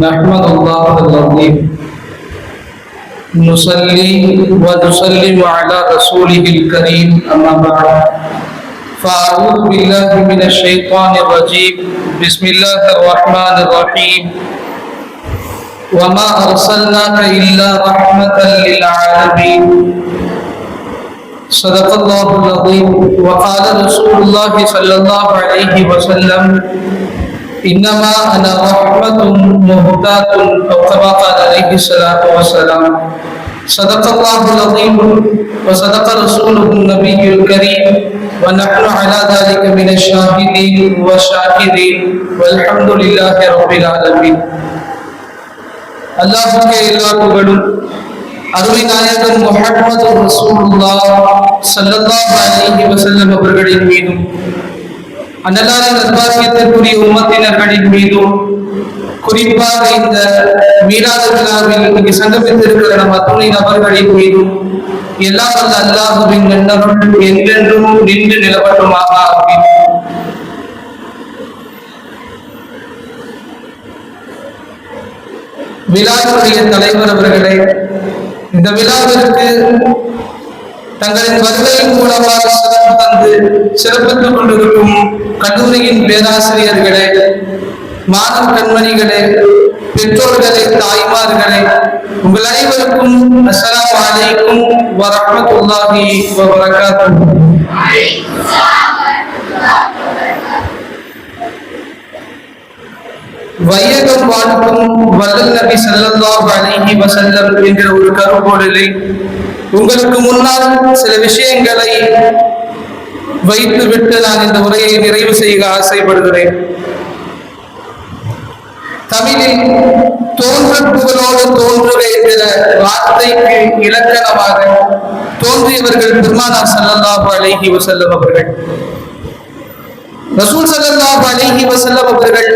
نحمد الله العظيم نصلي ونسلم على رسوله الكريم أما بعد. فأعوذ بالله من الشيطان الرجيم بسم الله الرحمن الرحيم وما أرسلناك إلا رحمة للعالمين صدق الله العظيم وقال رسول الله صلى الله عليه وسلم إنما أنا رحمة مهداة أو كما قال عليه الصلاة والسلام صدق الله العظيم وصدق رسوله النبي الكريم ونحن على ذلك من الشاهدين والشاكرين والحمد لله رب العالمين அல்லாஹுக்கே எல்லா புகழும் அருமை நாயகன் முஹம்மது ரசூலுல்லாஹ் ஸல்லல்லாஹு அலைஹி வஸல்லம் அவர்களின் மீதும் அன்னதான நிர்வாகியத்திற்குரிய உம்மத்தினர்களின் மீதும் குறிப்பாக இந்த மீளாத விழாவில் இங்கு சங்கமித்திருக்கிற நம்ம துணை நபர்களின் மீதும் எல்லா வந்த அல்லாஹுவின் எண்ணங்கள் என்றென்றும் நின்று நிலவட்டுமாக ஆமீன். விழாவுடைய தலைவர் அவர்களே இந்த விழாவிற்கு தங்களின் வருகையின் மூலமாக சிறப்பு தந்து சிறப்பித்துக் கொண்டிருக்கும் கல்லூரியின் பேராசிரியர்களே மாணவ கண்மணிகளே பெற்றோர்களே தாய்மார்களே உங்கள் அனைவருக்கும் அஸ்லாம் அலைக்கும் வரஹ்மத்துல்லாஹி வபரகாத்துஹு. வையகம் வாழ்க்கும் வல்லல் நபி ஸல்லல்லாஹு அலைஹி வசல்லம் என்கிற ஒரு கருப்பொருளை உங்களுக்கு முன்னால் சில விஷயங்களை வைத்துவிட்டு நான் இந்த உரையை நிறைவு செய்ய ஆசைப்படுகிறேன். தமிழில் தோன்ற புகழோடு தோன்றுக என்கிற வார்த்தைக்கு இலக்கணமாக தோன்றியவர்கள் பெருமானார் ஸல்லல்லாஹு அழகி செல்லும் அவர்கள். ரசூல் சல்லாஹ் அலிஹி வசல்லம் அவர்கள்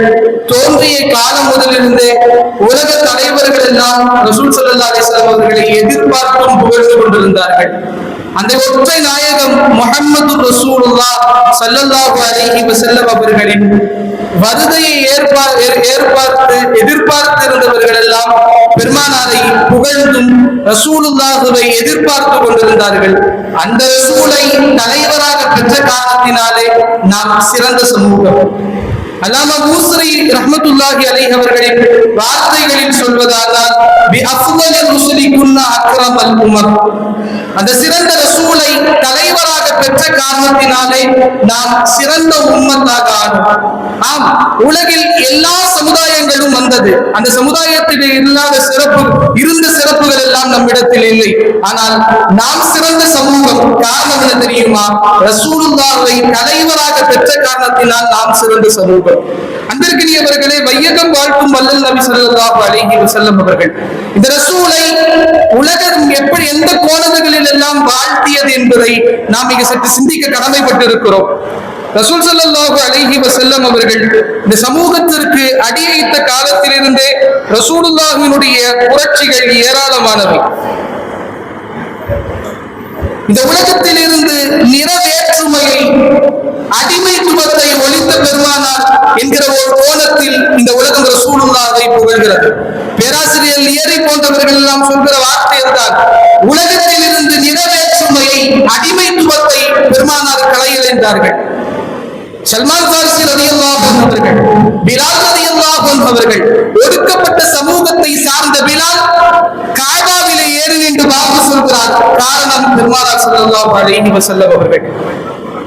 தோன்றிய காலம் முதலிருந்தே உலக தலைவர்கள் எல்லாம் ரசூல் சல்லா அலிஸ்லாம் அவர்களை எதிர்பார்த்தும் புகழ்ந்து கொண்டிருந்தார்கள். அந்த ஒற்றை நாயகம் முகமது ரசூலுல்லாஹ் சல்லல்லாஹு அலிஹி வசல்லம் அவர்களின் வருகையை ஏற்பார் ஏற்பார்த்து எதிர்பார்த்திருந்தவர்கள் எல்லாம் பெருமானாரை புகழ்ந்தும் ரசூலுல்லாஹுவை எதிர்பார்த்து கொண்டிருந்தார்கள். அந்த ரசூலை தலைவராக பெற்ற காரணத்தினாலே நாம் சிறந்த சமூகம். அல்லாம மூசரி ரஹமத்துல்லாஹி அலைஹி அவர்களின் வார்த்தைகளில் சொல்வதானால் பி அஃதலி ருசுலி அக்ரமல் உமர். அந்த சிறந்த ரசூலை தலைவராக பெற்ற காரணத்தினாலே நாம் சிறந்த உண்மத்தாக ஆனோம். ஆம் உலகில் எல்லா சமுதாயங்களும் வந்தது. அந்த சமுதாயத்தில் இல்லாத சிறப்பு இருந்த சிறப்புகள் எல்லாம் நம்மிடத்தில் இல்லை. ஆனால் நாம் சிறந்த சமூகம் காரணம் என்ன தெரியுமா? ரசூலுல்லாவை தலைவராக பெற்ற காரணத்தினால் நாம் சிறந்த சமூகம். அன்பிற்கினியவர்களே வையகம் வாழ்க்கும் வல்லல் நபி ஸல்லல்லாஹு அலைஹி வசல்லம் அவர்கள். இந்த ரசூலை உலகம் எப்படி எந்த கோணங்களில் எல்லாம் வாழ்த்தியது என்பதை நாம் மிக சற்று சிந்திக்க கடமைப்பட்டிருக்கிறோம். ரசூல் சல்லாஹு அலைஹி வசல்லம் அவர்கள் இந்த சமூகத்திற்கு அடியைத்த காலத்திலிருந்தே ரசூலுல்லாஹினுடைய புரட்சிகள் ஏராளமானவை. இந்த உலகத்தில் இருந்து நிறவேற்றுமையை அடிமைத்துவத்தை ஒழித்த பெருமானார் என்கிற ஒரு கோணத்தில் இந்த உலகம் ரசூலுல்லாவை புகழ்கிறது. பேராசிரியர் லியரி போன்றவர்கள் எல்லாம் சொல்கிற வார்த்தை இருந்தால் உலகத்தில் இருந்து நிறவேற்றுமையை அடிமைத்துவத்தை பெருமானார் கலையில் என்றார்கள். சல்மான் பாரிசி ரதியல்லாஹு அவர்கள் பிலால் ரதியல்லாஹு அவர்கள் ஒடுக்கப்பட்ட சமூகத்தை சார்ந்த பிலால் காபாவிலே ஏறு என்று வாக்கு சொல்கிறார். காரணம் பெருமானார் ஸல்லல்லாஹு அலைஹி வஸல்லம் அவர்கள்.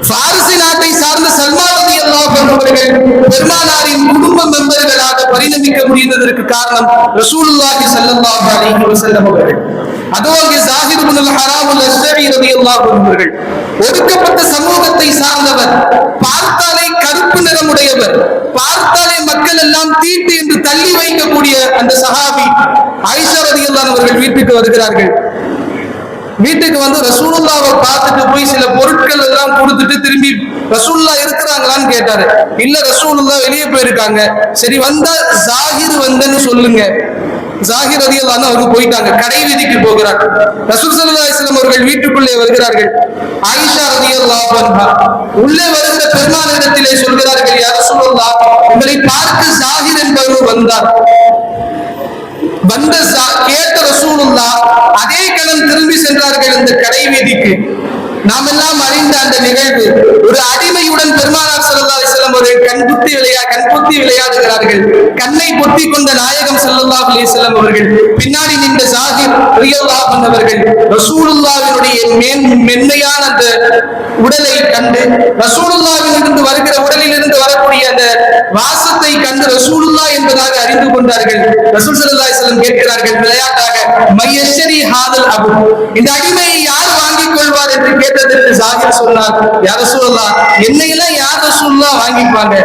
பாரசி நாட்டை சார்ந்த சல்மான் ரதியல்லாஹு அவர்கள் பெருமானாரின் குடும்ப மெம்பர்களாக பரிணமிக்க முடிந்ததற்கு காரணம் ரசூலுல்லாஹி சல்லல்லாஹு அலைஹி வஸல்லம் அவர்கள். அதோ அங்கே ஜாஹிர் இப்னு அல்-ஹராம் அல்-அஸ்ஸரி ரலியல்லாஹு அவர்கள் ஒடுக்கப்பட்ட சமூகத்தை சார்ந்தவர். பார்த்தாலே கருப்பு நிறமுடையவர். பார்த்தாலே மக்கள் எல்லாம் தீட்டு என்று தள்ளி வைக்கக்கூடிய அந்த சஹாபி ஆயிஷா அவர்கள் வீட்டுக்கு வருகிறார்கள். வீட்டுக்கு வந்து ரசூலுல்லாவை பார்த்துட்டு போய் சில பொருட்கள் எல்லாம் கொடுத்துட்டு திரும்பி ரசூல்லா இருக்கிறாங்களான்னு கேட்டாரு. இல்ல ரசூல்லா வெளியே போயிருக்காங்க. சரி வந்தா ஜாகிர் வந்தன்னு சொல்லுங்க. ஜாகிர் ரதியல்லான்னு அவர்கள் போயிட்டாங்க. கடை வீதிக்கு போகிறார் ரசூல் ஸல்லல்லாஹு அவர்கள் வீட்டுக்குள்ளே வருகிறார்கள். ஆயிஷா அதி அன்ஹா உள்ளே வருகிற பெருமானிடத்திலே சொல்கிறார்கள் யார் சொல்லா உங்களை பார்த்து ஜாகிர் என்பவர் வந்தார். வந்த சா- கேட்ட ரசூலுல்லா அதே கணம் திரும்பி சென்றார்கள் இந்த கடை வீதிக்கு. நாம் எல்லாம் அறிந்த அந்த நிகழ்வு. ஒரு அடிமையுடன் பெருமானார் ஸல்லல்லாஹு அலைஹி வஸல்லம் கண் புத்தி விளையா கண் புத்தி விளையாடுகிறார்கள். கண்ணை பொத்தி கொண்ட நாயகம் ஸல்லல்லாஹு அலைஹி அவர்கள் பின்னாடி நின்ற சாஹிப் ரலியல்லாஹு பண்ணவர்கள் ரசூலுல்லாவினுடைய மேன் மென்மையான அந்த உடலை கண்டு ரசூலுல்லாஹ்வில் இருந்து வருகிற உடலில் இருந்து வரக்கூடிய அந்த வாசத்தை கண்டு ரசூலுல்லா என்பதாக அறிந்து கொண்டார்கள். ரசூல் ஸல்லல்லாஹு அலைஹி கேட்கிறார்கள் விளையாட்டாக மையஸ்வரி ஹாதல் அபு. இந்த அடிமையை யார் வாங்க வாங்கிக் கொள்வார் என்று கேட்டதற்கு ஜாகிர் சொன்னார் யார சொல்லா என்னையெல்லாம் யார சொல்லா வாங்கிப்பாங்க?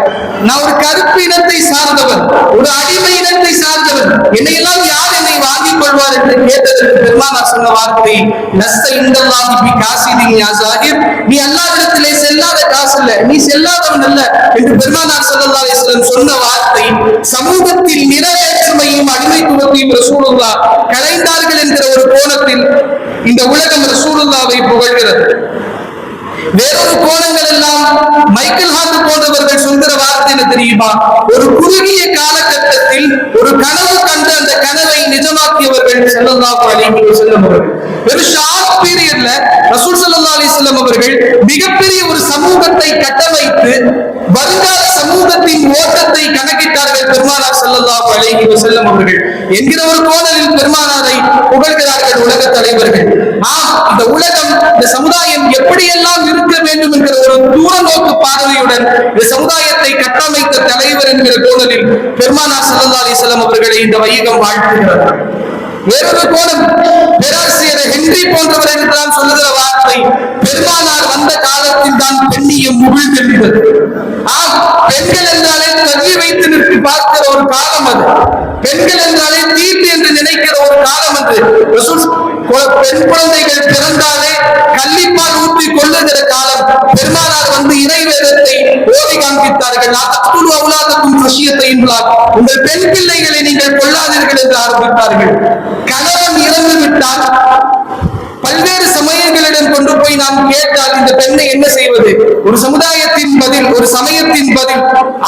நான் ஒரு கருப்பு இனத்தை சார்ந்தவன் ஒரு அடிமை இனத்தை சார்ந்தவன் என்னையெல்லாம் யார் என்னை வாங்கிக் கொள்வார் என்று கேட்டதற்கு பெருமானார் சொன்ன வார்த்தை நஸ்த இந்தல்லாஹி பி காசிதின் யா ஜாகிர் நீ அல்லாஹ்விடத்திலே செல்லாத அல்ல நீ செல்லாதவன் அல்ல என்று பெருமானார் சல்லா அலைஹி சொன்ன வார்த்தை சமூகத்தில் நிறைவேற்றுமையும் அடிமைத்துவத்தையும் ரசூலுல்லாஹ் கலைந்தார்கள் என்கிற ஒரு கோணத்தில் இந்த உலகம் ரசூலுல்லாவை புகழ்கிறது. வேறொரு கோணங்கள் எல்லாம் மைக்கேல் ஹார்ட் போன்றவர்கள் சொல்கிற வார்த்தை என்ன தெரியுமா? ஒரு குறுகிய காலகட்டத்தில் ஒரு கனவு கண்டு அந்த கனவை நிஜமாக்கியவர்கள் செல்லல்லாஹு அலைஹி வஸல்லம் அவர்கள். ஒரு ஷார்ட் பீரியட்ல ரசூல் ஸல்லல்லாஹு அலைஹி வஸல்லம் அவர்கள் மிகப்பெரிய ஒரு சமூகத்தை கட்டமைத்து வருங்கால சமூகத்தின் ஓட்டத்தை கணக்கிட்டார்கள் பெருமானார் செல்லல்லாஹு அலைஹி வஸல்லம் அவர்கள். என்கிற ஒரு கோணலில் பெருமானாரை புகழ்கிறார்கள் உலக தலைவர்கள். ஆம் இந்த உலகம் இந்த சமுதாயம் எப்படியெல்லாம் இருக்க வேண்டும் என்கிற ஒரு தூர நோக்கு பார்வையுடன் இந்த சமுதாயத்தை கட்டமைத்த தலைவர் என்கிற கோணலில் பெருமானார் சல்லா அலைஹி அவர்களை இந்த வையகம் வாழ்த்துகிறார். வேறொரு கோணம் பேராசிரியர் ஹென்றி போன்றவர்கள் தான் சொல்லுகிற வார்த்தை பெருமானார் வந்த காலத்தில் தான் பெண்ணியம் முகில் ஆம் பெண்கள் என்றாலே தள்ளி வைத்து நிறுத்தி பார்க்கிற ஒரு காலம் அது. பெண்கள் என்றாலே தீட்டு என்று நினைக்கிற ஒரு காலம் அது. பெண் குழந்தைகள் பிறந்தாலே கள்ளிப்பால் ஊற்றி கொள்ளுகிற காலம். பெருமானார் வந்து இறை வேதத்தை ஓதி காண்பித்தார்கள். அத்துரு அவுலாதக்கும் விஷயத்தை உங்கள் பெண் பிள்ளைகளை நீங்கள் கொள்ளாதீர்கள் என்று ஆரம்பித்தார்கள். கணவன் இறந்து விட்டால் பல்வேறு சமயங்களிடம் கொண்டு போய் நாம் கேட்டால் இந்த பெண்ணை என்ன செய்வது? ஒரு சமுதாயத்தின் பதில் ஒரு சமயத்தின் பதில்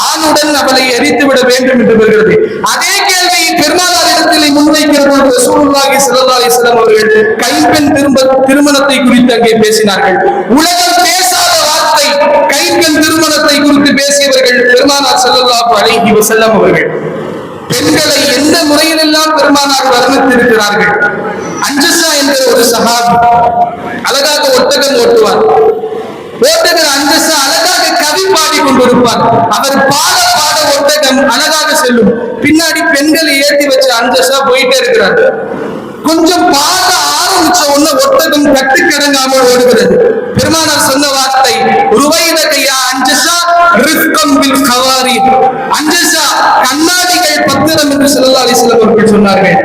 ஆணுடன் அவளை எரித்து விட வேண்டும் என்று வருகிறது. அதே கேள்வியை பெருமானாரிடத்தில் முன்வைக்கிற பொழுது ரசூலுல்லாஹி ஸல்லல்லாஹு அலைஹி வஸல்லம் அவர்கள் கைப்பெண் திரும்ப திருமணத்தை குறித்து அங்கே பேசினார்கள். உலகம் பேசாத வார்த்தை கைப்பெண் திருமணத்தை குறித்து பேசியவர்கள் பெருமானார் ஸல்லல்லாஹு அலைஹி வஸல்லம் அவர்கள். பெண்களை எந்த முறையிலெல்லாம் பெருமானார் வர்ணித்திருக்கிறார்கள்? அஞ்சு என்ற ஒரு சகாபி அழகாக ஒட்டகம் ஓட்டுவார். ஓட்டுகிற அஞ்சசா அழகாக கவி பாடி கொண்டிருப்பார். அவர் பாட பாட ஒட்டகம் அழகாக செல்லும். பின்னாடி பெண்களை ஏற்றி வச்ச அஞ்சசா போயிட்டே இருக்கிறார் கொஞ்சம் பார்க்க ஆரம்பிச்ச உடனே கட்டு கட்டுக்கடங்காமல் ஓடுகிறது. பெருமானார் சொன்ன வார்த்தை ருவைதகையா அஞ்சசா ரிஸ்கம் பில் கவாரி. அஞ்சசா கண்ணாடிகள் பத்திரம் என்று ஸல்லல்லாஹு அலைஹி அவர்கள் சொன்னார்கள்.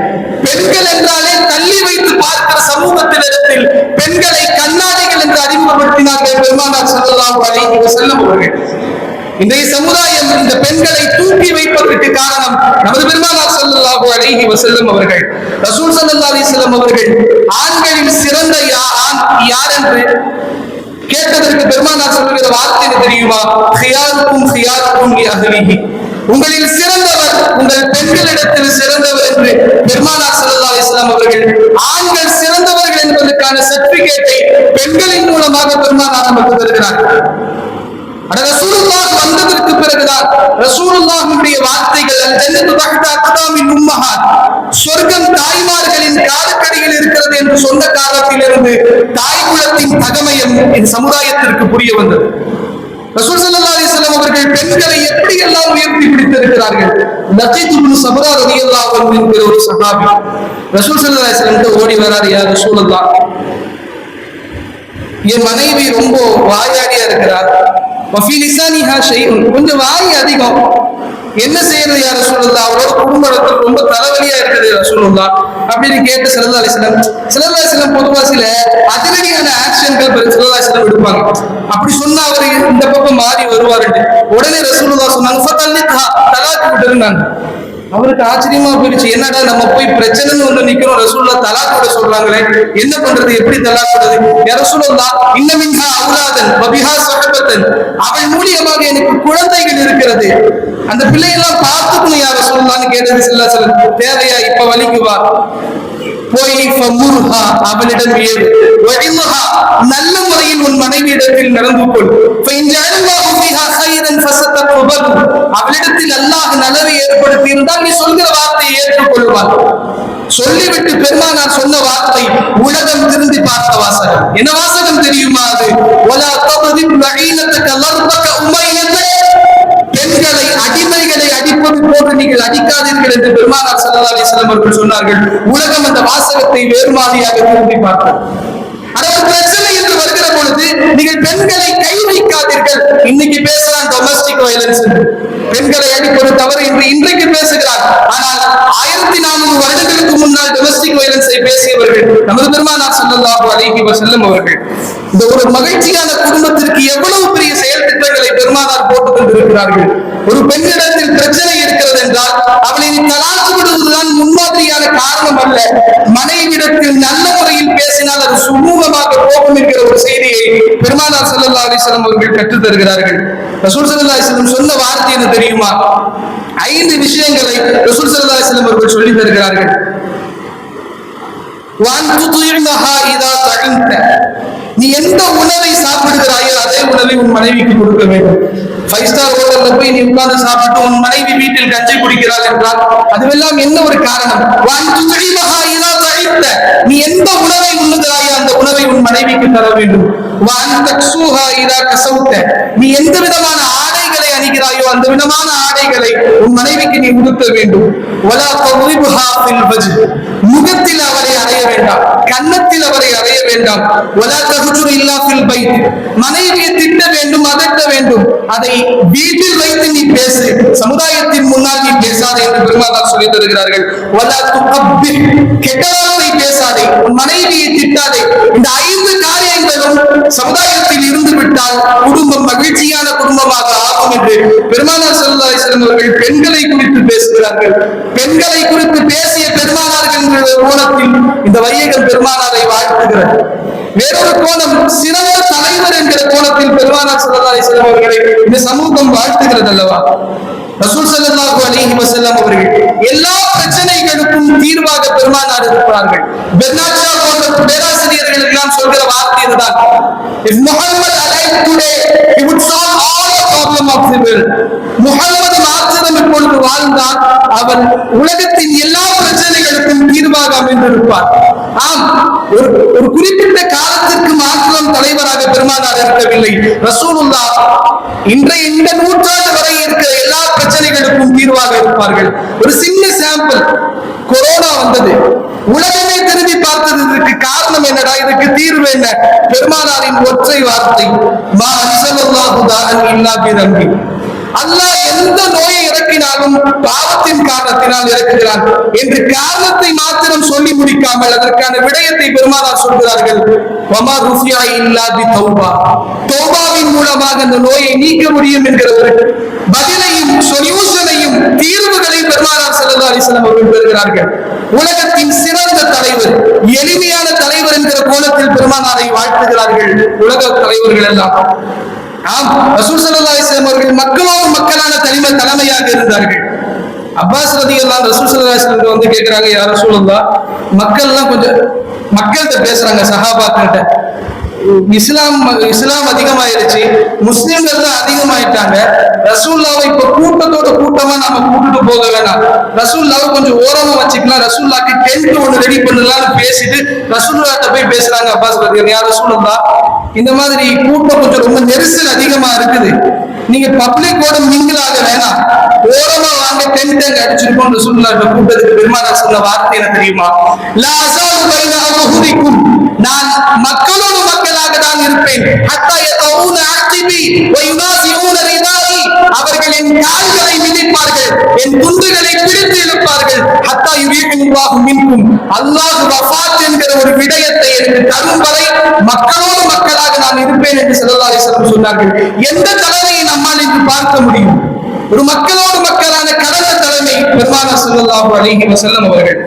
பெண்கள் என்றாலே தள்ளி வைத்து பார்க்கிற சமூகத்தினிடத்தில் பெண்களை கண்ணாடிகள் என்று அறிமுகப்படுத்தினார்கள் பெருமானார் செல்லலாம் அலைஹி வஸல்லம் அவர்கள். இன்றைய சமுதாயம் இந்த பெண்களை தூக்கி வைப்பதற்கு காரணம் நமது பெருமானார் ஸல்லல்லாஹு அலைஹி செல்லும் அவர்கள். ரசூல் ஸல்லல்லாஹு செல்லும் அவர்கள் ஆண்களின் சிறந்த யா- ஆண் யார் என்று கேட்டதற்கு பெருமானார் சொல்லுகிற வார்த்தை தெரியுமா? ஹியாருக்கும் ஹியாருக்கும் அகலிஹி உங்களில் சிறந்தவர் உங்கள் பெண்களிடத்தில் சிறந்தவர் என்று பெருமானார் சல்லா அலைஹி அவர்கள் ஆண்கள் சிறந்தவர்கள் என்பதற்கான சர்டிபிகேட்டை பெண்களின் மூலமாக பெருமானார் நமக்கு தருகிறார் ரசூலுல்லாஹ் வந்ததற்கு பிறகுதான் ரசூலுல்லாஹ்வுடைய வார்த்தைகள் அல் ஜன்னத்து தஹ்தா அக்தாமின் உம்மஹாத். சொர்க்கம் தாய்மார்களின் காலக்கடையில் இருக்கிறது என்று சொன்ன காலத்திலிருந்து தாய் குலத்தின் தகமயம் இந்த சமுதாயத்திற்கு புரிய வந்தது. ரசூல் ஸல்லல்லாஹு அலைஹி அவர்கள் பெண்களை எப்படி எல்லாம் உயர்த்தி பிடித்திருக்கிறார்கள்? லஜீத் இப்னு சபரா ரலியல்லாஹு அன்ஹு என்கிற ஒரு சஹாபி. ரசூல் ஸல்லல்லாஹு அலைஹி வஸல்லம் ஓடி வரார் யா ரசூலுல்லாஹ் என் மனைவி ரொம்ப வாயாடியா இருக்கிறார். கொஞ்சம் வாய் அதிகம். என்ன செய்யறது யார் ரசூலுல்லா அவரோட குடும்பத்தில் ரொம்ப தலைவலியா இருக்குது ரசூலுல்லா அப்படின்னு கேட்டு சல்லா அலிஸ்லாம் சல்லா அலிஸ்லாம் பொதுவா சில அதிரடியான ஆக்ஷன்கள் சல்லா அலிஸ்லாம் எடுப்பாங்க. அப்படி சொன்னா அவர் இந்த பக்கம் மாறி வருவாருன்னு உடனே ரசூலுல்லா சொன்னாங்க தலாக்கு விட்டுருந்தாங்க. அவருக்கு ஆச்சரியமா போயிடுச்சு. என்னடா நம்ம போய் பிரச்சனைன்னு ஒண்ணு நிக்கிறோம். ரசூல்லா தலாக்கோட சொல்றாங்களே என்ன பண்றது எப்படி தலாக்குறது ரசூலா இன்னமின்ஹா அவுலாதன் பபிஹா சஹபத்தன். அவள் மூலியமாக எனக்கு குழந்தைகள் இருக்கிறது. அந்த பிள்ளையெல்லாம் பார்த்துக்கணும் யார் ரசூலுல்லான்னு கேட்டது சில்லா சில தேவையா இப்ப வலிக்குவா போய் ஃபமுர்ஹா அவளிடம் ஏறு. வஇல்ஹா நல்ல முறையில் உன் மனைவியிடத்தில் நடந்து கொள். ஃபஇன் ஜஅலல்லாஹு ஃபீஹா கைரன் ஃபஸதக்பல் அவளிடத்தில் அல்லாஹ் நலவை ஏற்படுத்தி இருந்தால் நீ சொல்கிற வார்த்தையை ஏற்றுக்கொள்வான் சொல்லிவிட்டு பெருமா நான் சொன்ன வார்த்தை உலகம் திருந்தி பார்த்த வாசகம். என்ன வாசகம் தெரியுமா அது? ஒலா தகுதி லஈனத்தக லர்பக உமையத்தக பெண்களை அடிமைகளை அடிப்பது போன்று நீங்கள் அடிக்காதீர்கள் என்று பெருமானார் சல்லா அலைஹி வஸல்லம் அவர்கள் சொன்னார்கள். உலகம் அந்த வாசகத்தை வேறு மாதிரியாக திரும்பி பார்த்தது அதாவது பிரச்சனை என்று வருகிற பொழுது நீங்கள் பெண்களை கை வைக்காதீர்கள். இன்னைக்கு பேசலாம் டொமஸ்டிக் வயலன்ஸ் பெண்களை அடிப்பது தவறு என்று இன்றைக்கு பேசுகிறார். ஆனால் ஆயிரத்தி நானூறு வருடங்களுக்கு முன்னால் டொமஸ்டிக் வயலன்ஸை பேசியவர்கள் நமது பெருமானார் ஸல்லல்லாஹு அலைஹி வஸல்லம் அவர்கள். இந்த ஒரு மகிழ்ச்சியான குடும்பத்திற்கு எவ்வளவு பெரிய செயல் திட்டங்களை பெருமானார் போட்டுக் கொண்டிருக்கிறார்கள். ஒரு பெண்ணிடத்தில் பிரச்சனை இருக்கிறது என்றால் அவளை நீ முன்மாதிரியான காரணம் அல்ல. மனைவிடத்தில் நல்ல முறையில் பேசினால் அது சுமூகமாக போகும் என்கிற ஒரு செய்தியை பெருமானார் ஸல்லல்லாஹு அலிஸ்லாம் அவர்கள் கற்றுத் தருகிறார்கள். ரசூல் சல்லா அலிஸ்லம் சொன்ன வார்த்தை என்ன தெரியுமா? ஐந்து விஷயங்களை ரசூல் சல்லா அலிஸ்லம் அவர்கள் சொல்லி தருகிறார்கள். நீ எந்த உணவை சாப்பிடுகிறாயோ அதே உணவை உன் மனைவிக்கு கொடுக்க வேண்டும். ஃபைவ் ஸ்டார் ஹோட்டல்ல போய் நீ உட்கார்ந்து சாப்பிட்டு உன் மனைவி வீட்டில் கஞ்சி குடிக்கிறாள் என்றால் அதுவெல்லாம் என்ன ஒரு காரணம்? விஷயத்தை நீ எந்த உணவை உண்ணுகிறாயோ அந்த உணவை உன் மனைவிக்கு தர வேண்டும். நீ எந்த விதமான ஆடைகளை அணிகிறாயோ அந்த விதமான ஆடைகளை உன் மனைவிக்கு நீ உடுத்த வேண்டும். முகத்தில் அவரை அறைய வேண்டாம். கன்னத்தில் அவரை அறைய வேண்டாம். மனைவியை திட்ட வேண்டும் அதட்ட வேண்டும். அதை வீட்டில் வைத்து நீ பேசு. சமுதாயத்தின் முன்னால் நீ பேசாத என்று பெருமாதான் சொல்லி தருகிறார்கள். கெட்டவாக துகப்பிர் பேசாதே உன் மனைவியை திட்டாதே. இந்த ஐந்து காரியங்களும் சமுதாயத்தில் இருந்து விட்டால் குடும்பம் மகிழ்ச்சியான குடும்பமாக ஆகும் என்று பெருமானார் ஸல்லல்லாஹு அவர்கள் பெண்களை குறித்து பேசுகிறார்கள். பெண்களை குறித்து பேசிய பெருமானார்கள் என்ற கோணத்தில் இந்த வையகம் பெருமானாரை வாழ்த்துகிறது. வேறொரு கோணம் சிறந்த தலைவர் என்கிற கோணத்தில் பெருமானார் ஸல்லல்லாஹு அவர்களை இந்த சமூகம் வாழ்த்துகிறது அல்லவா? ரசூல் ஸல்லல்லாஹு அலைஹி வஸல்லம் அவர்கள் எல்லா பிரச்சனைகளுக்கும் தீர்வாக பெருமானார் இருப்பார்கள் பெர்னாட் ஷா போன்ற பேராசிரியர்கள் எல்லாம் சொல்கிற வார்த்தை இதுதான் if muhammad alive today he would solve all the problem of the world Muhammad மாத்திரம் இப்பொழுது வாழ்ந்தால் அவன் உலகத்தின் எல்லா பிரச்சனைகளுக்கும் தீர்வாக அமைந்திருப்பார் ஆம் ஒரு ஒரு குறிப்பிட்ட காலத்திற்கு மாத்திரம் தலைவராக பெருமானார் இருக்கவில்லை. ரசூலுல்லா இன்றைய இந்த நூற்றாண்டு வரை இருக்கிற எல்லா பிரச்சனைகளுக்கும் தீர்வாக இருப்பார்கள். ஒரு சின்ன சாம்பிள் கொரோனா வந்தது. உலகமே திரும்பி பார்த்ததுக்கு காரணம் என்னடா? இதுக்கு தீர்வு என்ன? பெருமானாரின் ஒற்றை வார்த்தை மா அன்சலல்லாஹு இல்லாபி நம்பி அல்லாஹ் எந்த நோயை இறக்கினாலும் பாவத்தின் காரணத்தினால் இறக்குகிறான். என்று காரணத்தை மாத்திரம் சொல்லி முடிக்காமல் அதற்கான விடயத்தை பெருமானார் சொல்கிறார்கள். வமா ருசியா இல்லாதி தௌபா தௌபாவின் மூலமாக அந்த நோயை நீக்க முடியும் என்கிற ஒரு பதிலையும் சொல்யூஷனையும் தீர்வுகளை பெருமானார் செல்லா அலைஹி அவர்கள் பெறுகிறார்கள். உலகத்தின் சிறந்த தலைவர் எளிமையான தலைவர் என்கிற கோணத்தில் பெருமானாரை வாழ்த்துகிறார்கள் உலக தலைவர்கள் எல்லாம். ஆம். ரசூல் ஸல்லல்லாஹு அலைஹி அவர்கள் மக்களோடு மக்களான தலைமை தலைமையாக இருந்தார்கள். அப்பாஸ் எல்லாம் ரசூல் ஸல்லல்லாஹு வந்து கேட்கிறாங்க யார் ரசூலுல்லாஹ் மக்கள் எல்லாம் கொஞ்சம் மக்கள்கிட்ட பேசுறாங்க சஹாபாக்கிட்ட இஸ்லாம் இஸ்லாம் அதிகமாயிருச்சு முஸ்லிம்கள் தான் அதிகமாயிட்டாங்க. ரசூல்லாவை இப்ப கூட்டத்தோட கூட்டமா நாம கூட்டிட்டு போக வேணாம். ரசூல்லாவை கொஞ்சம் ஓரமா வச்சுக்கலாம் ரசூல்லாக்கு டென்ட் ஒண்ணு ரெடி பண்ணலாம்னு பேசிட்டு ரசூல்லாட்ட போய் பேசுறாங்க அப்பாஸ் பத்தியா யார் ரசூலுல்லா இந்த மாதிரி கூட்டம் கொஞ்சம் ரொம்ப நெரிசல் அதிகமா இருக்குது. நீங்க பப்ளிக்கோட மிங்கிள் ஆக வேணாம். ஓரமா வாங்க டென்ட் அங்க அடிச்சிருக்கோம் சொன்னார் கூட்டத்துக்கு பெருமாள் சொன்ன வார்த்தை என்ன தெரியுமா? லா அஸாலு பைன நான் மக்களோடு மக்களாக தான் இருப்பேன். ஹத்தா யதவுன அக்திபி வ அவர்கள் என் கால்களை மிதிப்பார்கள். என் துண்டுகளை பிடித்து இழுப்பார்கள். ஹத்தா யுரீஹுல்லாஹு மின்கும். அல்லாஹ் வஃபாத் என்கிற ஒரு விடயத்தை எனக்கு தரும் வரை மக்களோடு மக்களாக தலைவராக நான் இருப்பேன் என்று ஸல்லல்லாஹு அலைஹி சொன்னார்கள். எந்த தலைமையை நம்மால் இன்று பார்க்க முடியும்? ஒரு மக்களோடு மக்களான கடந்த தலைமை பெருமானார் ஸல்லல்லாஹு அலைஹி வஸல்லம் அவர்கள்.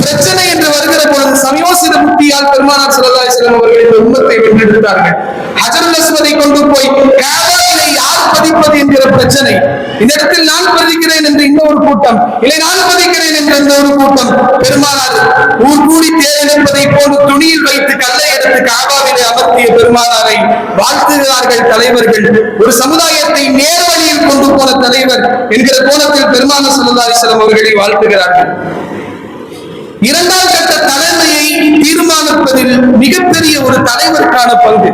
பிரச்சனை என்று வருகிற பொழுது சமயோசித புத்தியால் பெருமானார் ஸல்லல்லாஹு அலைஹி அவர்கள் இந்த உண்மத்தை வென்றெடுத்தார்கள். ஹஜருல் அஸ்வதை கொண்டு போய் காபாவிலே யார் பதிப்பது என்கிற பிரச்சனை. இந்த இடத்தில் நான் பதிக்கிறேன் என்று இன்னொரு கூட்டம் இல்லை நான் பதிக்கிறேன் என்று இன்னொரு கூட்டம். பெருமானார் ஊர் கூடி தேர்ந்தெடுப்பதை காபாவிலே பெருமானாரை வாழ்த்துகிறார்கள் தலைவர்கள். ஒரு சமுதாயத்தை நேர்வழியில் கொண்டு போன தலைவர் என்கிற கோணத்தில் பெருமான சமுதாயசலம் அவர்களை வாழ்த்துகிறார்கள். இரண்டாம் கட்ட தலைமையை தீர்மானிப்பதில் மிகப்பெரிய ஒரு தலைவருக்கான பங்கு.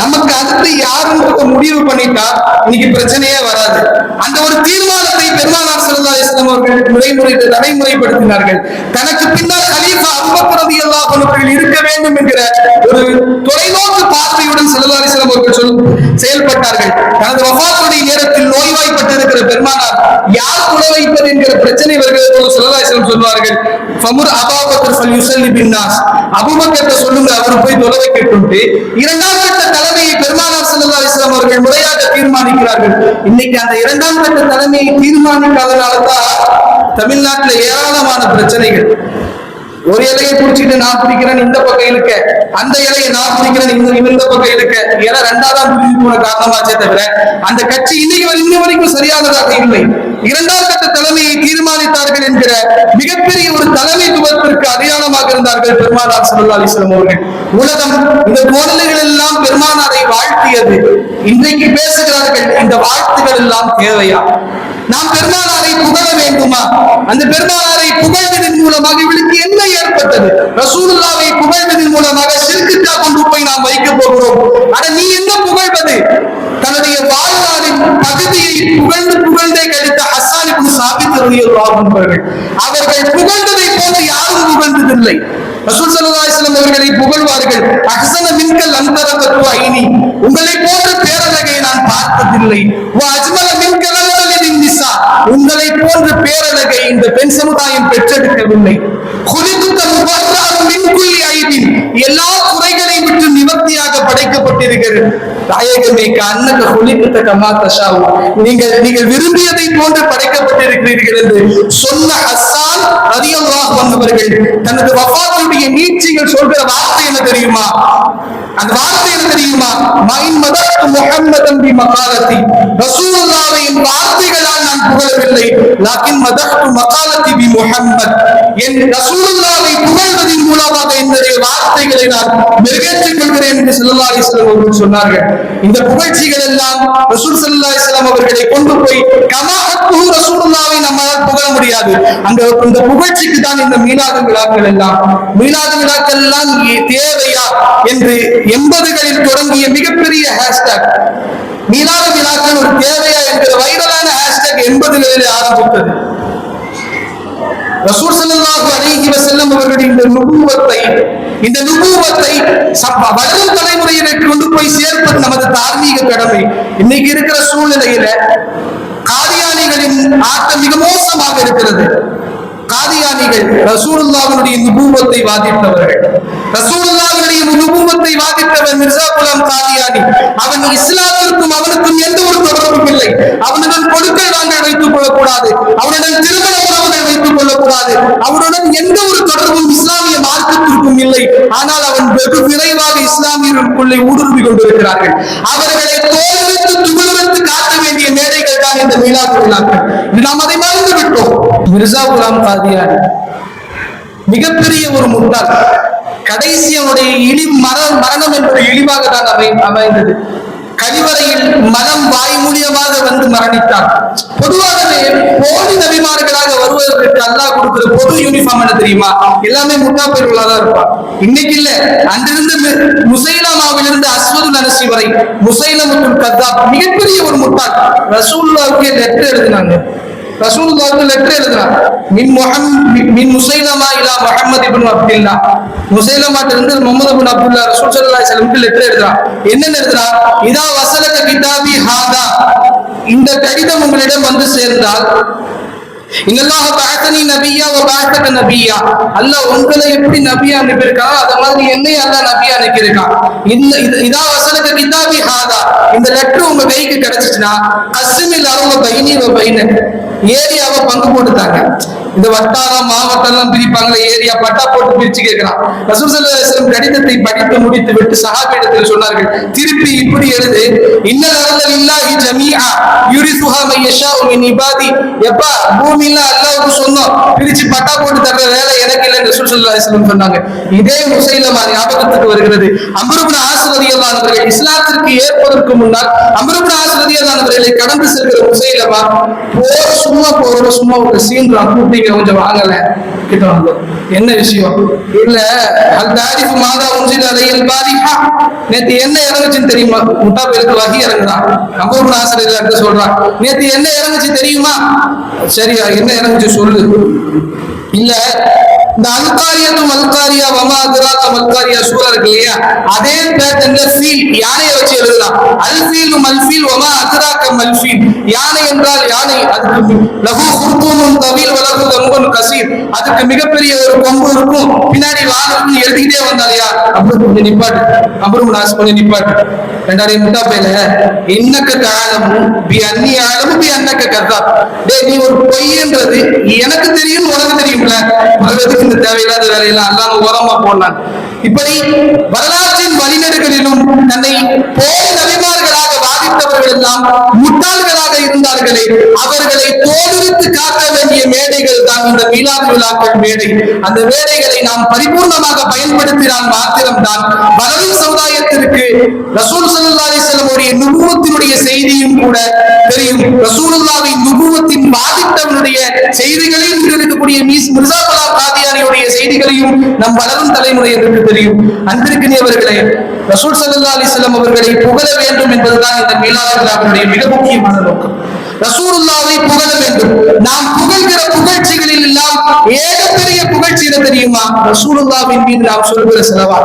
நமக்கு அடுத்து யாருன்றத முடிவு பண்ணிட்டா இன்னைக்கு பிரச்சனையே வராது. அந்த ஒரு தீர்மானத்தை பெருமானார் ஸல்லல்லாஹு இஸ்லாம் அவர்கள் நடைமுறை நடைமுறைப்படுத்தினார்கள். தனக்கு பின்னால் கலீஃபா அம்பத்ரதி அல்லா அவர்கள் இருக்க வேண்டும் என்கிற ஒரு தொலைநோக்கு பார்வையுடன் ஸல்லல்லாஹு இஸ்லாம் அவர்கள் சொல் செயல்பட்டார்கள். தனது வபாத்துடைய நேரத்தில் நோய்வாய்ப்பட்டிருக்கிற பெருமானார் யார் துணை வைப்பது என்கிற பிரச்சனை வருகிறது போது ஸல்லல்லாஹு அலைஹி சொல்வார்கள். ஃபமுர் அபாபக்கர் ஃபல் யுசல்லி பின்னாஸ். அபுபக்கத்தை சொல்லுங்க அவர் போய் தொலை கேட்டுட்டு இரண்டாம் கட்ட தலைமையை பெருமானார் ஸல்லல்லாஹு அலைஹி அவர்கள் முறையாக தீர்மானிக்கிறார்கள். இன்னைக்கு அந்த இரண்டாம் கட்ட தலைமையை தீர்மானிக்காதனால தான் தமிழ்நாட்டுல ஏராளமான பிரச்சனைகள். ஒரு இலையை பிடிச்சிட்டு நான் பிடிக்கிறேன் இந்த பக்கம் இழுக்க. அந்த இலையை நான் பிடிக்கிறேன் இந்த இந்த பக்கம் இழுக்க. இலை ரெண்டாவது பிரிஞ்சு போன காரணமாச்சே தவிர அந்த கட்சி இன்னைக்கு இன்ன வரைக்கும் சரியானதாக இல்லை. இரண்டாம் கட்ட தலைமையை தீர்மானித்தார்கள் என்கிற மிகப்பெரிய ஒரு தலைமைத்துவத்திற்கு அடையாளமாக இருந்தார்கள் பெருமானார் சல்லா அலிஸ்லாம் அவர்கள். உலகம் இந்த கோடலைகள் எல்லாம் பெருமானாரை வாழ்த்தியது. இன்றைக்கு பேசுகிறார்கள் இந்த வாழ்த்துகள் எல்லாம் தேவையா? நாம் பெருமானாரை புகழ வேண்டுமா? அந்த பெருமானாரை புகழ்வதன் மூலமாக இவளுக்கு என்ன ஏற்பட்டது? ரசூலுல்லாவை புகழ்வதன் மூலமாக சிறுக்குத்தா கொண்டு போய் நாம் வைக்க போகிறோம். ஆனா நீ என்ன புகழ்வது? தன்னுடைய வாழ்நாளின் பகுதியை புகழ்ந்து புகழ்ந்தே கழித்த ஹஸ்ஸான் இப்னு சாபித் அவர்கள். அவர்கள் புகழ்ந்ததை போன்று யாரும் புகழ்ந்ததில்லை. ரசூல் ஸல்லல்லாஹு அலைஹி அவர்களை புகழ்வார்கள். அஹ்ஸன மின்கல் அந்தரகத்து ஐனி. உங்களை போன்ற பேரழகை நான் பார்த்ததில்லை. வ அஜ்மல உங்களை போன்ற பேரழகை இந்த பெண் சமுதாயம் பெற்றெடுக்கவில்லை. எல்லா குறைகளை விட்டு நிவர்த்தியாக படைக்கப்பட்டிருக்கிறது. நாயகமே அன்னக குலிகுத்த கமா தஷாவு. நீங்கள் நீங்கள் விரும்பியதை போன்று படைக்கப்பட்டிருக்கிறீர்கள் என்று சொன்ன ஹஸ்ஸான் ரலியல்லாஹு வந்தவர்கள் தனது வஃபாத்துடைய நீட்சிகள் சொல்கிற வார்த்தை என்ன தெரியுமா? அந்த வார்த்தை என்ன தெரியுமா? மைன் மதத்து முஹம்மதன் பி மகாலத்தி. ரசூலுல்லாஹ்வை வார்த்தைகளால் நான் புகழவில்லை. லாக்கின் மதத்து மகாலத்தி பி முகம்மத் என் ரசூலுல்லாஹ்வை புகழ்வதன் மூலமாக என்னுடைய வார்த்தைகளை நான் மெருகேற்றிக் கொள்கிறேன் என்று ஸல்லல்லாஹு இஸ்லாம் அவர்கள் சொன்னார்கள். இந்த புகழ்ச்சிகள் எல்லாம் ரசூல் ஸல்லல்லாஹு இஸ்லாம் அவர்களை கொண்டு போய் கமாஹத்து ரசூலுல்லாஹ்வை நம்மால் புகழ முடியாது. அங்க இந்த புகழ்ச்சிக்கு தான் இந்த மீனாத விழாக்கள் எல்லாம். மீனாத விழாக்கள் எல்லாம் தேவையா என்று எண்பதுகளில் தொடங்கிய மிகப்பெரிய ஹேஷ்டாக் மீனாத விழாக்கள் ஒரு தேவையா என்கிற வைரலான ஹேஷ்டாக் எண்பதுகளில் ஆரம்பித்தது. ரசூல் ஸல்லல்லாஹு அலைஹி வஸல்லம் அவர்களுடைய இந்த நுபுவத்தை இந்த நுபுவத்தை சப்ப- வளரும் தலைமுறையினருக்கு கொண்டு போய் சேர்ப்பது நமது தார்மீக கடமை. இன்னைக்கு இருக்கிற சூழ்நிலையில காதியானிகளின் ஆட்டம் மிக மோசமாக இருக்கிறது. காதியானிகள் ரசூலுல்லாவினுடைய நுபுவத்தை வாதித்தவர்கள். ரசூலுல்லாவினுடைய நுபுவத்தை வாதித்தவர் மிர்சா குலாம் காதியானி. அவன் இஸ்லாத்திற்கும் அவனுக்கும் எந்த ஒரு தொடர்பும் இல்லை அவனுடன் கொடுக்கல் வாங்கல் வைத்துக் கொள்ளக்கூடாது அவனுடன் திருமண உறவுகள் வைத்துக் கொள்ளக்கூடாது அவனுடன் எந்த ஒரு தொடர்பும் இஸ்லாமிய மார்க்கத்திற்கும் இல்லை. ஆனால் அவன் வெகு விரைவாக இஸ்லாமியர்களுக்குள்ளே ஊடுருவி கொண்டிருக்கிறார்கள். அவர்களை தோல்வித்து துமிழ்வித்து காட்ட வேண்டிய மேடைகள் தான் இந்த மீலாது விழாக்கள் நாம் அதை மறந்து விட்டோம். மிர்சா குலாம் காதியான் மிகப்பெரிய ஒரு முட்டாள். கடைசி அவனுடைய இழி மர மரணம் என்பது இழிவாக தான் அமை அமைந்தது. கழிவறையில் மனம் வாய்மூலியமாக வந்து மரணித்தான் பொதுவாகவே போலி நபிமார்களாக வருவதற்கு அல்லாஹ் கொடுக்கிற பொது யூனிஃபார்ம் என்ன தெரியுமா? எல்லாமே முட்டா பேர்களா தான் இருப்பான் இன்னைக்கு இல்ல. அன்றிருந்து முசைலாமாவிலிருந்து முசைலமாவிலிருந்து அஸ்வதுல் அனசி வரை முசைலமுத்துல் கத்தாப் மிகப்பெரிய ஒரு முட்டாள். ரசூல்லாவுக்கே லெட்டர் எழுதினாங்க. ரசூலுல்லாஹ்வுக்கு லெட்டர் எழுதுறான். மின் முஹம் மின் முசைலமா இலா முஹம்மது இப்னு அப்துல்லா. முசைலமாட்ட இருந்து முஹம்மது இப்னு அப்துல்லா ரசூல் ஸல்லல்லாஹு அலைஹி லெட்டர் எழுதுறான். என்னன்னு எழுதுறான்? இதா வசலக கிதாபி ஹாதா. இந்த கடிதம் உங்களிடம் வந்து சேர்ந்தால் இன்னல்லாஹ் பாத்தனி நபியா ஒரு பஅத்தக நபியா. அல்ல உங்களை எப்படி நபியா அனுப்பியிருக்கான் அத மாதிரி என்னையும் அல்ல நபியா அனுப்பியிருக்கான். இந்த இது- இதா வசலக கிதாபி ஹாதா. இந்த லெட்டர் உங்க கைக்கு கிடைச்சிச்சுன்னா கஸ்மில் அருள பைனி வ பைனக். ஏரியாவை பங்கு போட்டுட்டாங்க இந்த வட்டாரம் மாவட்டம் எல்லாம் பிரிப்பாங்களே ஏரியா பட்டா போட்டு பிரிச்சு கேட்கிறான். கடிதத்தை படித்து முடித்து விட்டு சஹாபியிடத்தில் சொன்னார்கள் திருப்பி இப்படி எழுது இன்னல் இல்லாஹி ஜமீஆ யுரிசுஹா மை மின் இபாதி. எப்பா பூமியில அல்லாஹ்வுக்கு சொன்னோம் பிரிச்சு பட்டா போட்டு தர்ற வேலை எனக்கு இல்லை ரசூல் சொன்னாங்க. இதே முசைலமா ஞாபகத்துக்கு வருகிறது. அம்ருப்னு ஆஸ் ரலியல்லாஹு அவர்கள் இஸ்லாத்திற்கு ஏற்பதற்கு முன்னால் அம்ருப்னு ஆஸ் அவர்களை கடந்து செல்கிற முசைலமா போர் சும்மா போற சும்மா ஒரு சீன் நீங்க கொஞ்சம் வாங்கல. கிட்ட வந்து என்ன விஷயம்? இல்ல அல்தாரிஃப் மாதா உன்சில அலையில் நேத்து என்ன இறங்குச்சுன்னு தெரியுமா? முட்டா பேருக்கு வகி இறங்குறான் அம்பூர் ஆசிரியர் சொல்றான் நேத்து என்ன இறங்குச்சு தெரியுமா? சரியா என்ன இறங்குச்சு சொல்லு. இல்ல இந்த அல்காரியத்தும் அல்காரியா வமா அதிராக்க மல்காரியா சூரா இருக்கு இல்லையா? அதே பேட்டர்ல ஃபீல் யானையை வச்சு எழுதலாம் அல்ஃபீலும் மல்ஃபீல் வமா அதிராக்க மல்ஃபீல் யானை என்றால் யானை அதுக்கு லகு குர்தூமும் தவீல் வலகு தம்புன் கசீர். அதுக்கு மிகப்பெரிய ஒரு கொம்பு இருக்கும். பின்னாடி வானம் எழுதிக்கிட்டே வந்தாலையா அப்புறம் கொஞ்சம் நிப்பாட்டு. அப்புறம் நாஸ் கொஞ்சம் நிப்பாட்டு. ரெண்டாயிரம் முட்டா பேல இன்னக்க காலமும் பி அன்னி ஆலமும் பி அன்னக்க கதா டேய் நீ ஒரு பொய்ன்றது எனக்கு தெரியும் உனக்கு தெரியும்ல. உலகத்துக்கு இந்த தேவையில்லாத வேலையெல்லாம் அல்லாம உரமா போடலாம் இப்படி வரலாற்றின் வழிநெடுகளிலும் தன்னை போய் நபிமார்களாக வாதித்தவர்கள் எல்லாம் முட்டாள்களாக இருந்தார்களே அவர்களை தோலுரித்து காட்ட வேண்டிய மேடைகள் தான் இந்த மீலாது விழாக்கள் மேடை. அந்த மேடைகளை நாம் பரிபூர்ணமாக பயன்படுத்தினால் மாத்திரம்தான் வளரும் சமுதாயத்திற்கு ரசூல் சல்லா அலைஹி வஸல்லம் உடைய நுபுவத்தினுடைய செய்தியும் கூட தெரியும். ரசூலுல்லாவின் நுபுவத்தின் பாதித்தவனுடைய செய்திகளையும் இருக்கக்கூடிய மீஸ் மிர்சா கலாம் காதியானியுடைய செய்திகளையும் நம் வளரும் தலைமுறையினருக்கு தெரியும். அன்பிற்கினியவர்களே ரசூல் சல்லா அலிஸ்லாம் அவர்களை புகழ வேண்டும் என்பதுதான் இந்த மீனாளர்களுடைய மிக முக்கியமான நோக்கம். ரசூருல்லாவை புகழ வேண்டும். நாம் புகழ்கிற புகழ்ச்சிகளில் எல்லாம் ஏகப்பெரிய புகழ்ச்சி என்ன தெரியுமா? ரசூலுல்லாவின் மீது நாம் சொல்கிற செலவா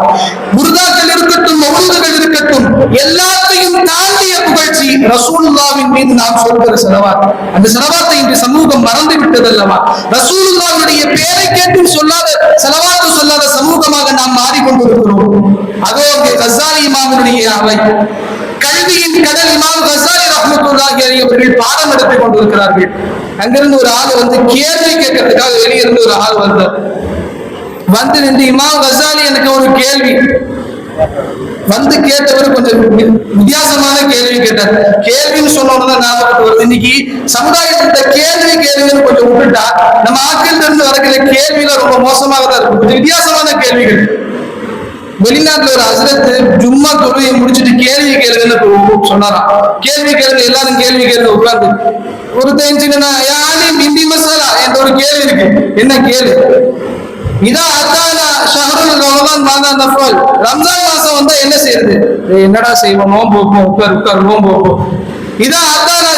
முருதாக்கள் இருக்கட்டும் மவுதுகள் இருக்கட்டும் எல்லாத்தையும் தாண்டிய புகழ்ச்சி ரசூலுல்லாவின் மீது நாம் சொல்கிற செலவா அந்த செலவாத்தை இன்று சமூகம் மறந்து விட்டதல்லவா? ரசூலுல்லாவுடைய பேரை கேட்டும் சொல்லாத செலவாத்து சொல்லாத சமூகமாக நாம் மாறிக்கொண்டிருக்கிறோம். அதோ அங்கே கசாலி இமாமினுடைய அவை கல்வியின் கடல் இமாம் கசாலி ரஹ்மத்துல்லாஹி அலைஹி அவர்கள் பாடம் நடத்தி கொண்டிருக்கிறார்கள். அங்கிருந்து ஒரு ஆள் வந்து கேள்வி கேட்கறதுக்காக வெளியிருந்து ஒரு ஆள் வந்தார் வந்து நின்று இமாம் கசாலி எனக்கு ஒரு கேள்வி. வந்து கேட்டவர் கொஞ்சம் வித்தியாசமான கேள்வி கேட்டார். கேள்வின்னு சொன்னோம்னா உடனே ஞாபகத்துக்கு வருது. இன்னைக்கு சமுதாயத்துல கேள்வி கேள்வின்னு கொஞ்சம் விட்டுட்டா நம்ம ஆட்கள் இருந்து வரக்கிற கேள்வியில ரொம்ப மோசமாக தான் இருக்கும். கொஞ்சம் வித்தியாசமான கேள்விகள். வெளிநாட்டுல ஒரு அசரத்து ஜும்மா தொழுகையை முடிச்சிட்டு கேள்வி கேளுங்கன்னு சொன்னாராம். கேள்வி கேளுங்க எல்லாரும் கேள்வி கேளுங்க உட்கார்ந்து ஒரு தெரிஞ்சுக்கணும் யானி மிந்தி மசாலா? என்ற ஒரு கேள்வி இருக்கு. என்ன கேள்வி இதா அத்தானா ஷஹருல் ரமலான் மாதா நஃபல். ரம்ஜான் மாசம் வந்தா என்ன செய்யறது என்னடா செய்வோம்? நோன்பு வைப்போம் உட்கார் உட்கார் நோம்பு வைப்போம். இதா அத்தானா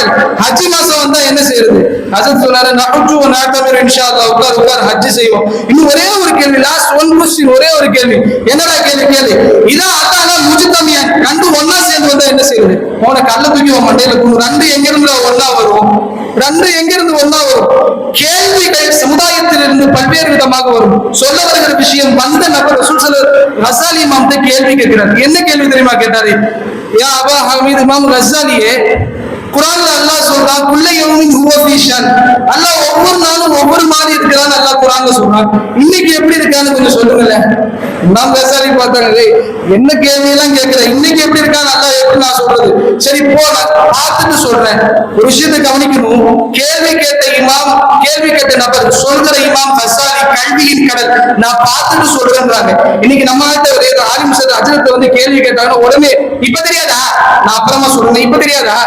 மாதா நஃபல் ஹஜ்ஜி மாசம் வந்தா என்ன செய்யறது ஹசத் சொல்றாரு நஹஜ்ஜு நாட்டவர் இன்ஷா அல்லாஹ் உட்கார் உட்கார் ஹஜ் செய்வோம். இன்னும் ஒரே ஒரு கேள்வி லாஸ்ட் ஒன் கொஸ்டின் ஒரே ஒரு கேள்வி. என்னடா கேள்வி கேள்வி? இதா அத்தானா முஜ்தமியன் ரெண்டு ஒன்னா சேர்ந்து வந்தா என்ன செய்யறது உன கல்ல தூக்கி உன் மண்டையில குண்டு ரெண்டு எங்க இருந்து ஒண்ணா வரும்? ரெண்டு எங்க இருந்து ஒண்ணா வரும்? கேள்விகள் சமுதாயத்திலிருந்து பல்வேறு விதமாக வரும். சொல்ல வருகிற விஷயம் வந்த நபர் ரசூல் ரசாலி இமாம் கேள்வி கேட்கிறார். என்ன கேள்வி தெரியுமா கேட்டாரு? யா அபா ஹமீது மாம் ரசாலியே குரான்ல அல்லாஹ் சொல்றான் குல்ல யௌமின் அல்லாஹ் ஒவ்வொரு நாளும் ஒவ்வொரு மாதிரி இருக்கிறான்னு அல்லாஹ் குரான்ல சொல்றான் இன்னைக்கு எப்படி இருக்கான்னு கொஞ்சம் சொல்லுங்களேன். நான் ரசாலி பார்த்தாங்க என்ன கேள்வி எல்லாம் கேட்கிறேன் இன்னைக்கு எப்படி இருக்கான்னு அல்லாஹ் எப்படி நான் சொல்றது? சரி போ நான் பார்த்துட்டு சொல்றேன். ஒரு விஷயத்தை கவனிக்கணும். கேள்வி கேட்ட இமாம் கேள்வி கேட்ட நபர் சொல்கிற இமாம் ஹசாலி கல்வியின் கடல். நான் பார்த்துட்டு சொல்றேன்றாங்க. இன்னைக்கு நம்ம நாட்டை ஒரு ஆலிம் சார் அஜரத்தை வந்து கேள்வி கேட்டாங்கன்னா உடனே இப்ப தெரியாதா? நான் அப்புறமா சொல்றேன் இப்ப தெரியாதா?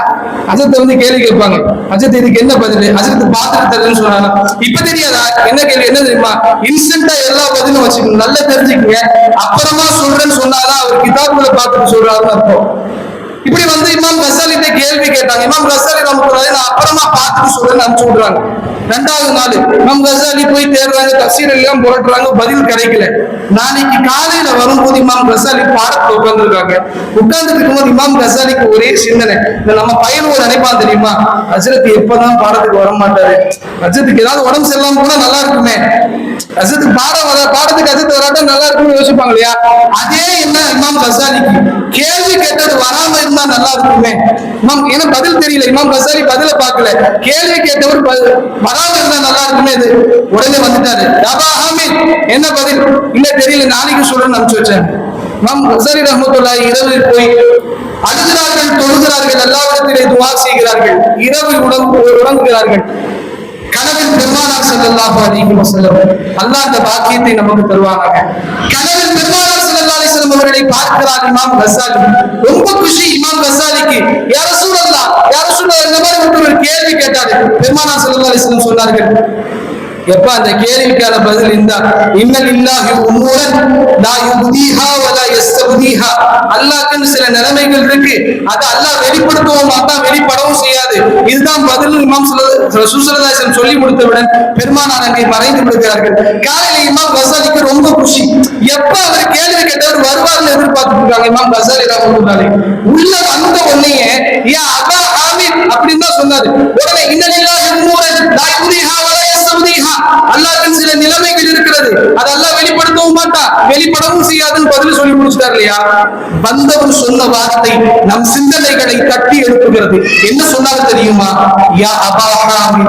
அஜத்தை வந்து கேள்வி கேட்பாங்க. அஜத் இதுக்கு என்ன பதில்? அஜரத்து பார்த்துட்டு தருன்னு சொன்னாங்க. இப்ப தெரியாதா? என்ன கேள்வி? என்ன தெரியுமா? இன்ஸ்டன்டா எல்லா பதிலும் வச்சுக்கணும். நல்லா தெரிஞ்சுக்கங்க. அப்புறமா சொல்றேன்னு சொன்னாதான் அவர் கிதாபுல பாத்துட்டு சொல்றாருன்னு அர்த்தம். இப்படி வந்து இமாம் கசாலிட்ட கேள்வி கேட்டாங்க. இமாம் கசாலி நமக்கு நான் அப்புறமா பார்த்துட்டு சொல்றேன்னு அனுப்பிச்சு விடுறாங்க. ரெண்டாவது நாள் நம்ம கசாலி போய் தேடுறாங்க தப்சீர் எல்லாம் புரட்டுறாங்க பதில் கிடைக்கல. நாளைக்கு காலையில வரும்போது இமாம் கசாலி பாடத்துல உட்கார்ந்துருக்காங்க. உட்கார்ந்துட்டு இருக்கும்போது இமாம் கசாலிக்கு ஒரே சிந்தனை. நம்ம நம்ம ஒரு நினைப்பான் தெரியுமா? அஜரத் எப்பதான் பாடத்துக்கு வர மாட்டாரு அஜரத்துக்கு ஏதாவது உடம்பு சரியில்லாம கூட நல்லா இருக்குமே. அஜரத்துக்கு பாடம் வர பாடத்துக்கு அஜத்து வராட்டா நல்லா இருக்கும்னு யோசிப்பாங்க இல்லையா? அதே என்ன இமாம் கசாலிக்கு? கேள்வி கேட்டது வராம இருந்தா நல்லா இருக்குமே இமாம் ஏன்னா பதில் தெரியல. இமாம் பசாரி பதில பாக்கல கேள்வி கேட்டவர் வராம இருந்தா நல்லா இருக்குமே இது. உடனே வந்துட்டாரு. டாபா ஹாமித் என்ன பதில்? இல்ல தெரியல. நாளைக்கு சொல்றேன்னு அனுப்பிச்சு வச்சேன் இமாம் பசாரி ரஹமத்துல்லா இரவில் போய் அழுகிறார்கள் தொழுகிறார்கள் எல்லாவிடத்திலே துவா செய்கிறார்கள். இரவு உடம்பு உறங்குகிறார்கள். கனவில் பெருமானார் ஸல்லல்லாஹு அலைஹி செல்லும் அல்லாஹ் அந்த பாக்கியத்தை நமக்கு தருவாங்க கனவில் அலைஹி அவர்களை பார்க்கிறார் இமாம் கசாலி. ரொம்ப குஷி இமாம் கசாலிக்கு. யா ரசூலல்லாஹ் யா சூழல் இந்த மாதிரி ஒரு கேள்வி கேட்டாரு. பெருமானா ஸல்லல்லாஹு சொன்னார்கள். எப்ப அந்த கேள்விக்கான பதில் இந்த இன்னல் இல்லாஹி உம்முரன் லா யுப்தீஹா வலா யஸ்தப்தீஹா. அல்லாஹ்க்குன்னு சில நிலைமைகள் இருக்கு. அது அல்லாஹ் வெளிப்படுத்தவும் மாட்டான் வெளிப்படவும் செய்யாது. இதுதான் பதில் இமாம் சுசலதாசன் சொல்லி கொடுத்தவுடன் பெருமானார் அங்கே மறைந்து விடுகிறார்கள். காலையில இமாம் கசாலிக்கு ரொம்ப குஷி. எப்ப அவர் கேள்வி கேட்டவர் வருவார்னு எதிர்பார்த்துட்டு இருக்காங்க இமாம் கசாலி ரஹ்மத்துல்லாஹி உள்ள வந்த உடனேயே ஏன் அபா ஆமீன் அப்படின்னு தான் சொன்னாரு. உடனே இன்னல் இல்லாஹி உம்முரன் லா யுப்தீஹா வலா அல்லாவின் சில நிலைமைகள் இருக்கிறது. அது அல்லாஹ் வெளிப்படுத்தவும் மாட்டா வெளிப்படவும் செய்யாதுன்னு பதில் சொல்லி முடிச்சிட்டார் இல்லையா? வந்தவர் சொன்ன வார்த்தை நம் சிந்தனைகளை தட்டி எழுப்புகிறது. என்ன சொன்னாங்க தெரியுமா? யா அபாஹாமி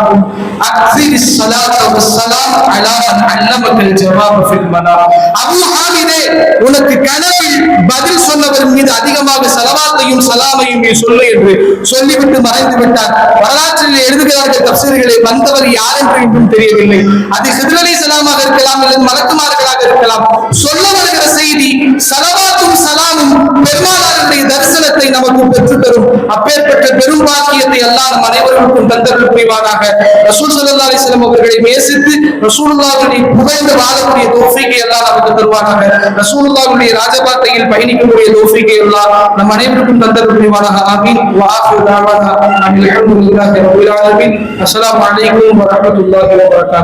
அக்ஸிரி ஸலாத்த வஸ்ஸலாம் அலா மன் அல்லமக்கல் ஜவாப ஃபில் மனாம் அபூ ஹாமிதே உனக்கு கனவில் பதில் சொன்னவர் மீது அதிகமாக சலவாத்தையும் சலாமையும் நீ சொல்லு என்று சொல்லிவிட்டு மறைந்து விட்டார் வரலாற்றில் எழுதுகிறார்கள் தப்சீர்களை வந்தவர் யார் என்று இன்னும் தெரியவில்லை. அது ஹிதர் சலாமாக இருக்கலாம் அல்லது மலக்குமார்களாக இருக்கலாம். சொல்ல வருகிற செய்தி சலவாத்தும் சலாமும் பெருமானாருடைய தரிசனத்தை நமக்கு பெற்று தரும். அப்பேற்பட்ட பெரும் பாக்கியத்தை எல்லாரும் அனைவருக்கும் தந்தர்கள் புரிவானாக. ரசூல் ஸல்லல்லாஹு அலைஹி அவர்களை நேசித்து ரசூலுல்லாவுடைய புகழ்ந்து வாழக்கூடிய தோஃபிகை எல்லாம் நமக்கு தருவானாக. ரசூலுல்லாவுடைய ராஜபாத்தையில் பயணிக்கக்கூடிய தோஃபிகை எல்லாம் நம் அனைவருக்கும் தந்தர்கள் புரிவானாக. ஆமீன். வா ஆஃபிரு தாவானா. அல்ஹம்துலில்லாஹி ரப்பில் ஆலமீன். அஸ்ஸலாமு அலைக்கும் வரஹ்மத்துல்லாஹி வபரகாத்துஹு.